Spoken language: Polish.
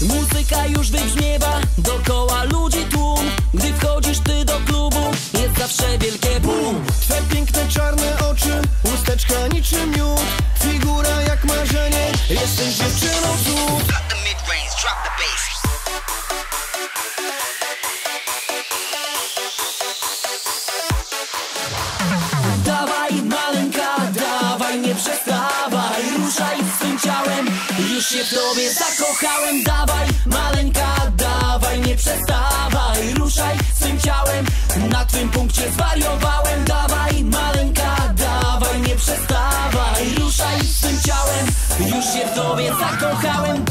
Muzyka już wybrzmiewa, dokoła ludzi tłum Gdy wchodzisz ty do klubu, jest zawsze wielkie boom Twe piękne czarne oczy, usteczka niczym miód. Figura jak marzenie, jesteś dziewczyną cud Dawaj maleńka, dawaj nie przestawaj, ruszaj już się w tobie zakochałem Dawaj maleńka, dawaj nie przestawaj. Ruszaj swym ciałem, na twym punkcie zwariowałem. Dawaj maleńka, dawaj nie przestawaj. Ruszaj swym ciałem, już się w tobie zakochałem